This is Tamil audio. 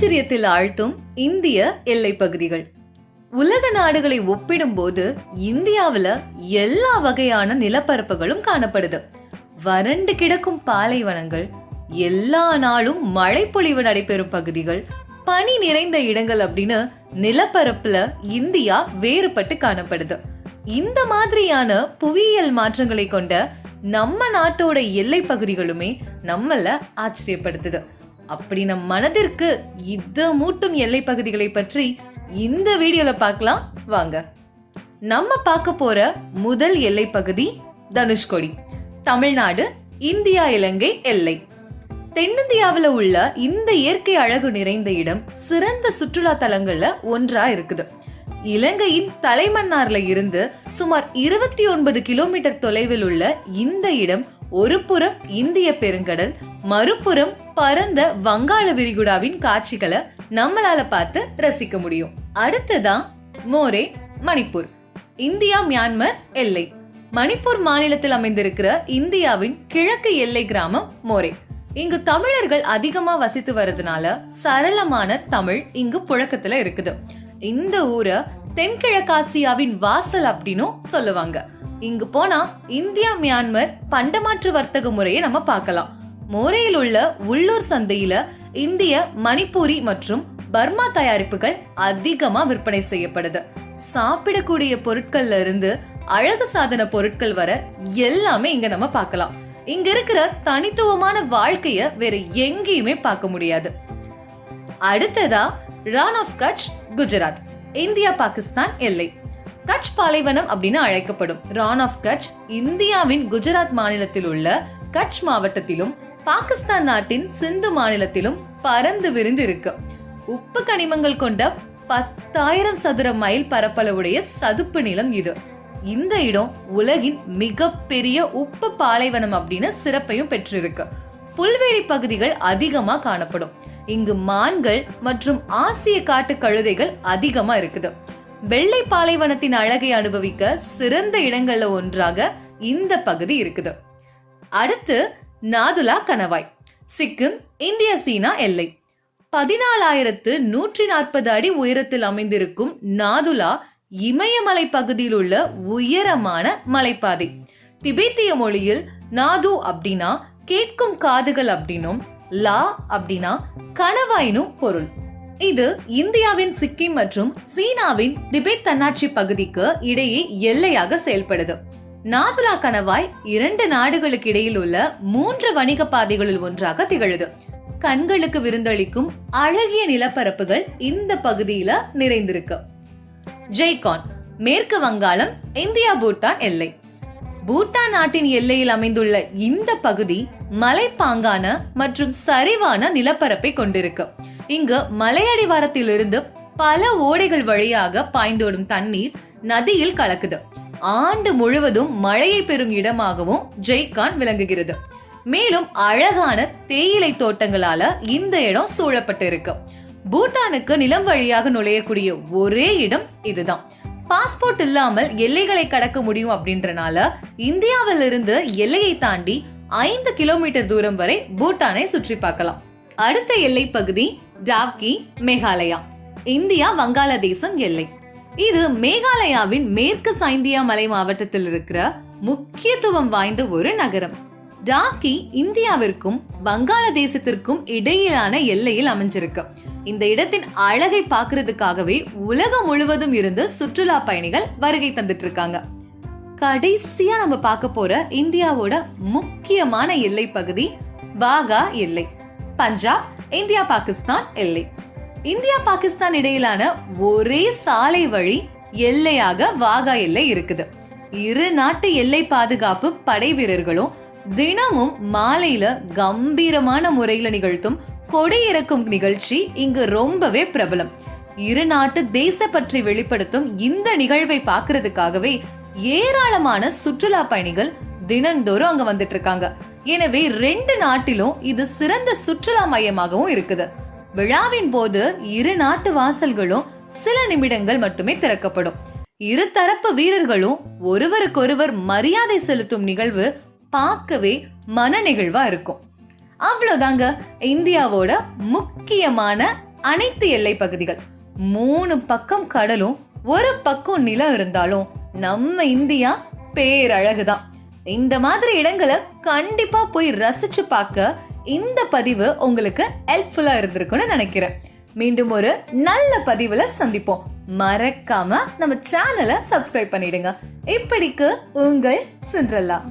ஆச்சரியத்தில் ஆழ்த்தும் இந்திய எல்லை பகுதிகள். உலக நாடுகளை ஒப்பிடும்போது இந்தியாவுல எல்லா வகையான நிலப்பரப்புகளும் காணப்படுது. வறண்டு கிடக்கும் பாலைவனங்கள் எல்லா நாளும் மழைப்பொழிவு நடைபெறும் பகுதிகள் பனி நிறைந்த இடங்கள் அப்படின்னு நிலப்பரப்புல இந்தியா வேறுபட்டு காணப்படுது. இந்த மாதிரியான புவியியல் மாற்றங்களை கொண்ட நம்ம நாட்டோட எல்லை பகுதிகளுமே நம்மள ஆச்சரியப்படுத்துது. அப்படி நம் மனதிற்கு இத மூட்டும் எல்லை பகுதிகளை பற்றி இந்த வீடியோல பார்க்கலாம். வாங்க. நம்ம பார்க்க போற முதல் எல்லை பகுதி தனுஷ்கோடி தமிழ்நாடு இந்தியா இலங்கை எல்லை. தென்னிந்தியாவில் உள்ள இந்த இயற்கை அழகு நிறைந்த இடம் சிறந்த சுற்றுலா தலங்கள்ல ஒன்றா இருக்குது. இலங்கையின் தலைமன்னார்ல இருந்து சுமார் இருபத்தி ஒன்பது கிலோமீட்டர் தொலைவில் உள்ள இந்த இடம் ஒரு புறம் இந்திய பெருங்கடல் மறுபுறம் பரந்த வங்காள விரிகுடாவின் காட்சிகளை நம்மளால பார்த்து ரசிக்க முடியும். அடுத்ததான் மோரே மணிப்பூர். இந்தியா மியான்மர் எல்லை. மணிப்பூர் மாநிலத்தில் அமைந்திருக்கிற இந்தியாவின் கிழக்கு எல்லை கிராமம் மோரே. இங்கு தமிழர்கள் அதிகமா வசித்து வர்றதுனால சரளமான தமிழ் இங்கு புழக்கத்துல இருக்குது. இந்த ஊரை தென்கிழக்காசியாவின் வாசல் அப்படின்னும் சொல்லுவாங்க. இங்கு போனா இந்தியா மியான்மர் பண்டமாற்று வர்த்தக முறையை நம்ம பார்க்கலாம். மோரேயில் உள்ள உள்ளூர் சந்தையில இந்திய மணிப்பூரி மற்றும் பர்மா தயாரிப்புகள் அதிகமா விற்பனை செய்யப்படுது. சாப்பிடக்கூடிய பொருட்கள்ல இருந்து அழகு சாதன பொருட்கள் வர எல்லாமே இங்க நம்ம பார்க்கலாம். இங்க இருக்கிற தனித்துவமான வாழ்க்கைய வேற எங்கேயுமே பார்க்க முடியாது. அடுத்ததா ரான் ஆஃப் கட்ச் குஜராத் இந்தியா பாகிஸ்தான் எல்லை. கட்ச் பாலைவனம் அப்படின்னு அழைக்கப்படும். ரான் ஆஃப் கட்ச் இந்தியாவின் குஜராத் மாநிலத்தில் உள்ள கட்ச் மாவட்டத்திலும் பாகிஸ்தான் நாட்டின் சிந்து மாநிலத்திலும் பறந்து விரிந்து இருக்கு உப்பு கனிமங்கள் கொண்ட பத்தாயிரம் சதுர மைல் பரப்பளவுடைய சதுப்பு நிலம் இது. இந்த இடம் உலகின் மிகப்பெரிய உப்பு பாலைவனம் அப்படின்னு சிறப்பையும் பெற்றிருக்கு. புல்வெளி பகுதிகள் அதிகமா காணப்படும். இங்கு மான்கள் மற்றும் ஆசிய காட்டு கழுதைகள் அதிகமா இருக்குது. வெள்ளை பாலைவனத்தின் அழகை அனுபவிக்க சிறந்த இடங்கள்ல ஒன்றாக இந்த பகுதி இருக்குது. அடுத்து நாதுலா கணவாய். சிக்கிம் இந்திய சீனா எல்லை. பதினாலாயிரத்து நூற்றி நாற்பது அடி உயரத்தில் அமைந்திருக்கும் நாதுலா இமயமலை பகுதியில் உள்ள உயரமான மலைப்பாதை. திபெத்திய மொழியில் நாது அப்படின்னா கேட்கும் காதுகள் அப்படின்னும் லா அப்படின்னா கணவாயினும் பொருள். இது இந்தியாவின் சிக்கிம் மற்றும் சீனாவின் திபெத் தன்னாட்சி பகுதிக்கு இடையே எல்லையாக செயல்படுது. நாதுலா கணவாய் இரண்டு நாடுகளுக்கு இடையில் உள்ள மூன்று வணிக பாதைகளில் ஒன்றாக திகழுது. கண்களுக்கு விருந்தளிக்கும் அழகிய நிலப்பரப்புகள் இந்த பகுதியில நிறைந்திருக்கு. ஜெய்கான் மேற்கு வங்காளம் இந்தியா பூட்டான் எல்லை. பூட்டான் நாட்டின் எல்லையில் அமைந்துள்ள இந்த பகுதி மலைப்பாங்கான மற்றும் சரிவான நிலப்பரப்பை கொண்டிருக்கு. இங்கு மலையடிவாரத்திலிருந்து பல ஓடைகள் வழியாக பாய்ந்தோடும் தண்ணீர் நதியில் கலக்குது. ஆண்டு முழுவதும் மழையை பெறும் இடமாகவும் ஜெய்கான் விளங்குகிறது. மேலும் அழகான தேயிலை தோட்டங்களால இந்த இடம் சூழப்பட்டு இருக்கு பூட்டானுக்கு நிலம் வழியாக நுழையக்கூடிய ஒரே இடம் இதுதான். பாஸ்போர்ட் இல்லாமல் எல்லைகளை கடக்க முடியும் அப்படின்றனால இந்தியாவில் இருந்து எல்லையை தாண்டி ஐந்து கிலோமீட்டர் தூரம் வரை பூட்டானை சுற்றி பார்க்கலாம். அடுத்த எல்லை பகுதி டாவ்கி மேகாலயா. இந்தியா வங்காளதேசம் எல்லை. இது மேகாலயாவின் மேற்கு சைந்தியா மலை மாவட்டத்தில் இருக்கிற முக்கியத்துவம் வாய்ந்த ஒரு நகரம். டாக்கி இந்தியாவிற்கும் வங்காளதேசத்திற்கும் இடையிலான எல்லையில் அமைஞ்சிருக்கு. இந்த இடத்தின் அழகை பார்க்கறதுக்காகவே உலகம் முழுவதும் இருந்து சுற்றுலா பயணிகள் வருகை தந்துட்டு இருக்காங்க கடைசியா நம்ம பார்க்க போற இந்தியாவோட முக்கியமான எல்லை பகுதி வாகா எல்லை. பஞ்சாப் இந்தியா பாகிஸ்தான் எல்லை. இந்தியா பாகிஸ்தான் இடையிலான ஒரே சாலை வழி எல்லையாக வாகா எல்லை இருக்குது. இரு நாட்டு எல்லை பாதுகாப்பு படை வீரர்களும் தினமும் மாலையில கம்பீரமான முறையில நிகழ்த்தும் கொடியிறக்கும் நிகழ்ச்சி இங்கு ரொம்பவே பிரபலம். இரு நாட்டு தேசப்பற்றி வெளிப்படுத்தும் இந்த நிகழ்வை பார்க்கறதுக்காகவே ஏராளமான சுற்றுலா பயணிகள் தினந்தோறும் அங்க வந்துட்டு இருக்காங்க. எனவே ரெண்டு நாட்டிலும் இது சிறந்த சுற்றுலா மையமாகவும் இருக்குது. விழாவின் போது இரு நாட்டு வாசல்களும் சில நிமிடங்கள் மட்டுமே திறக்கப்படும். இரு தரப்பு வீரர்களும் ஒருவருக்கொருவர் மரியாதை செலுத்தும் நிகழ்வு பார்க்கவே மன நிகழ்வா இருக்கும். அவ்வளோதாங்க இந்தியாவோட முக்கியமான அனைத்து எல்லை பகுதிகள். மூணு பக்கம் கடலும் ஒரு பக்கம் நிலம் இருந்தாலும் நம்ம இந்தியா பேரழகுதான். இந்த மாதிரி இடங்களை கண்டிப்பா போய் ரசிச்சு பார்க்க இந்த பதிவு உங்களுக்கு ஹெல்ப்ஃபுல்லாக இருந்திருக்கும்னு நினைக்கிறேன். மீண்டும் ஒரு நல்ல பதிவில் சந்திப்போம். மறக்காம நம்ம சேனலை சப்ஸ்கிரைப் பண்ணிடுங்க. இப்படிக்கு உங்கள் சிண்ட்ரல்லா